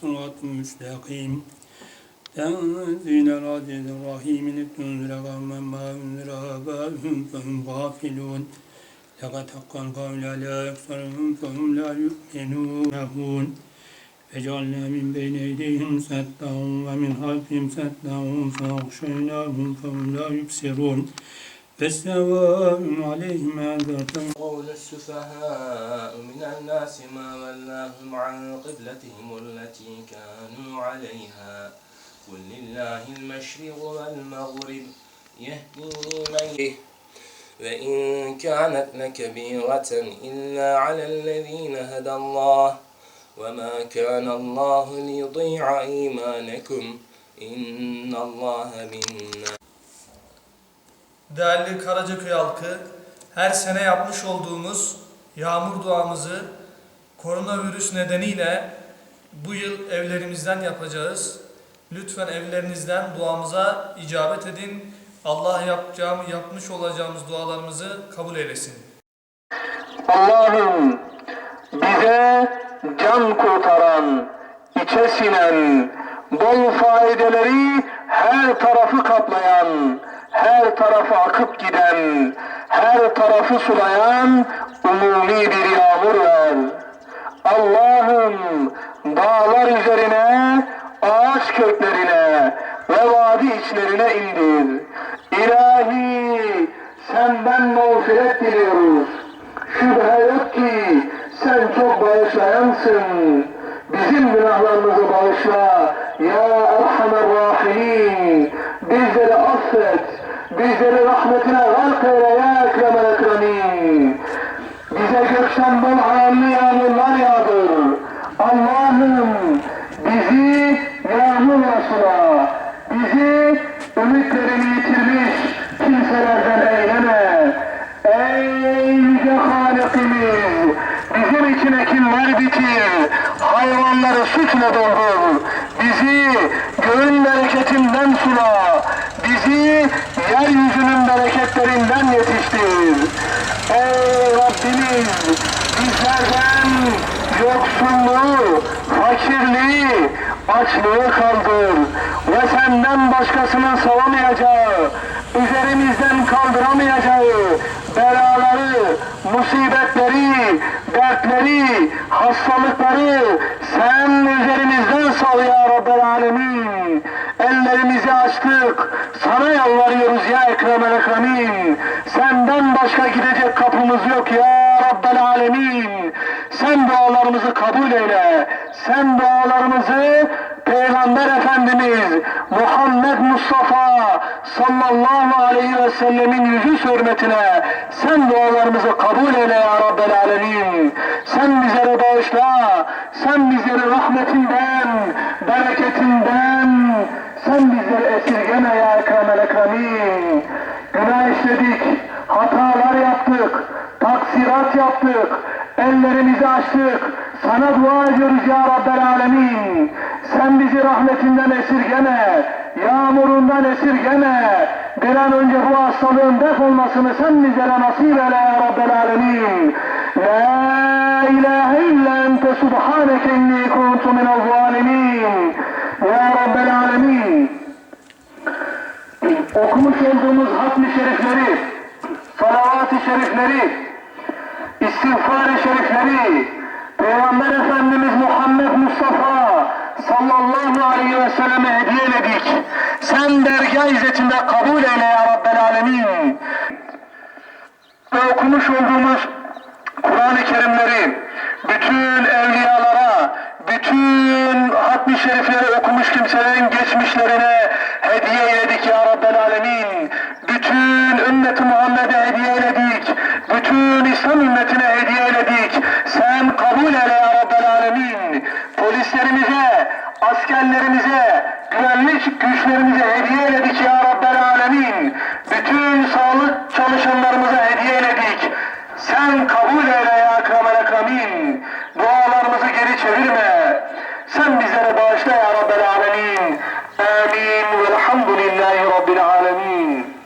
صراط مستقيم تنزيل العزيز الرحيم لتنذر قوما ما أنذر آباؤهم فهم غافلون لقد حق القول على أكثرهم فهم لا يؤمنون وجعلنا من بين أيديهم سدا ومن خلفهم سدا فأغشيناهم فهم لا يبصرون فسواء عليهم أنذرتهم قول السفهاء من الناس ما ولاهم عن قبلتهم التي كانوا عليها. قل لله المشرق والمغرب يهدي من وإن كانت لكبيرة إلا على الذين هدى الله. وما كان الله ليضيع إيمانكم. إن الله بالناس Değerli Karacaköy halkı, her sene yapmış olduğumuz yağmur duamızı koronavirüs nedeniyle bu yıl evlerimizden yapacağız. Lütfen evlerinizden duamıza icabet edin. Allah yapacağım, yapmış olacağımız dualarımızı kabul eylesin. Allah'ım bize can kurtaran, içe sinen, bol faydeleri her tarafı kaplayan, her tarafı akıp giden, her tarafı sulayan umumi bir yağmur ver. Allah'ım dağlar üzerine, ağaç köklerine ve vadi içlerine indir. İlahi senden mağfiret diliyoruz. Şüphe yok ki sen çok bağışlayansın. Bizim günahlarımızı bağışla. Ya Erhamer Rahimin. Bizleri affet. Bizleri rahmetine gark eyle ya Ekremel. Bize gökten bol hayırlı yağmurlar yağdır. Allah'ım bizi yağmurla sula. Bizi ümitlerini yitirmiş kimselerden eyleme. Ey yüce Halikimiz! Bizim için ekinler bitir, hayvanları sütle doldur. Bizi göğün bereketinden sula, bizi yeryüzünün bereketlerinden yetiştir. Ey Rabbimiz! Bizlerden yoksulluğu, fakirliği, açlığı kaldır ve senden başkasının savamayacağı, üzerimizden kaldıramayacağı belaları, musibetleri, dertleri, hastalıkları sen üzerimizden sal ya Rabbel Alemin. Açtık, sana yalvarıyoruz ya Ekremel Ekremin. Senden başka gidecek kapımız yok ya Rabbel Alemin. Sen dualarımızı kabul eyle. Sen dualarımızı Peygamber Efendimiz Muhammed Mustafa sallallahu aleyhi ve sellemin yüzü hürmetine sen dualarımızı kabul eyle ya Rabbel Alemin. Sen bizleri bağışla. Sen bizleri rahmetinden, bereketinden, sen bizleri esirgeme ya Ekremel Ekremin. Günah işledik, hatalar yaptık, taksirat yaptık, ellerimizi açtık. Sana dua ediyoruz ya Rabbel Alemin. Sen bizi rahmetinden esirgeme, yağmurundan esirgeme. Bir an önce bu hastalığın def olmasını sen bizlere nasip eyle ya Rabbel Alemin. La ilahe illa ente subhaneke inni kuntu minel zalimin. Ya Rabbel Alemin okumuş olduğumuz hatmi şerifleri, salavat-ı şerifleri, istiğfar-ı şerifleri, Peygamber Efendimiz Muhammed Mustafa sallallahu aleyhi ve selleme hediye edik. Sen dergah izzetinde kabul eyle ya Rabbel Alemin. Ve okumuş olduğumuz Kur'an-ı Kerimleri bütün evliyalara, bütün hatmi şerifleri okumuş kimselerin geçmişlerine hediye eyledik ya Rabbel Alemin. Bütün ümmeti Muhammed'e hediye eyledik. Bütün İslam ümmetine hediye eyledik. Sen kabul eyle ya Rabbel Alemin. Polislerimize, askerlerimize, güvenlik güçlerimize hediye eyledik ya Rabbel Alemin. Bütün sağlık çalışanlarımıza hediye eyledik. Sen kabul eyle ya Ekremel Ekremin. Dualarımızı geri çevirme. Sen bizlere bağışla ya Rabbel Alemin. Amin. Velhamdülillahi Rabbil Alemin.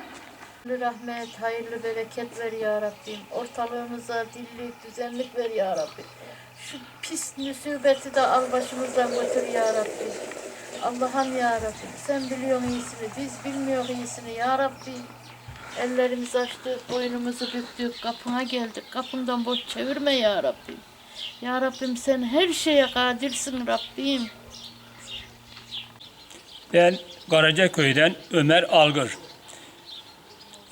rahmet, hayırlı bereket ver ya Rabbim. Ortalığımıza dillik, düzenlik ver ya Rabbim. Şu pis musibeti de al başımızdan götür ya Rabbim. Allah'ım ya Rabbim sen biliyorsun iyisini, biz bilmiyoruz iyisini ya Rabbim. Ellerimizi açtık, boynumuzu büktük, kapına geldik. Kapından boş çevirme ya Rabbim. Ya Rabbim sen her şeye kadirsin Rabbim. Ben Karacaköy'den Ömer Algır.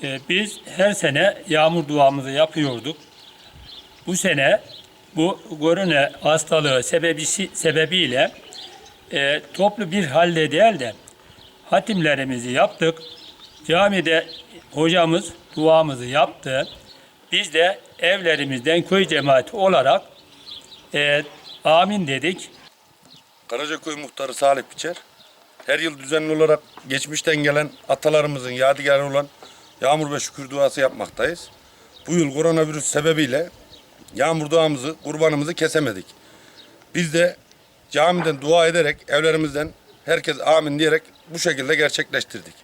Ee, biz her sene yağmur duamızı yapıyorduk. Bu sene bu korona hastalığı sebebisi, sebebiyle e, toplu bir halde değil de hatimlerimizi yaptık. Camide hocamız duamızı yaptı. Biz de evlerimizden köy cemaati olarak e, amin dedik. Karacaköy Muhtarı Salih Biçer. Her yıl düzenli olarak geçmişten gelen atalarımızın yadigarı olan yağmur ve şükür duası yapmaktayız. Bu yıl koronavirüs sebebiyle yağmur duamızı, kurbanımızı kesemedik. Biz de camiden dua ederek evlerimizden herkes amin diyerek bu şekilde gerçekleştirdik.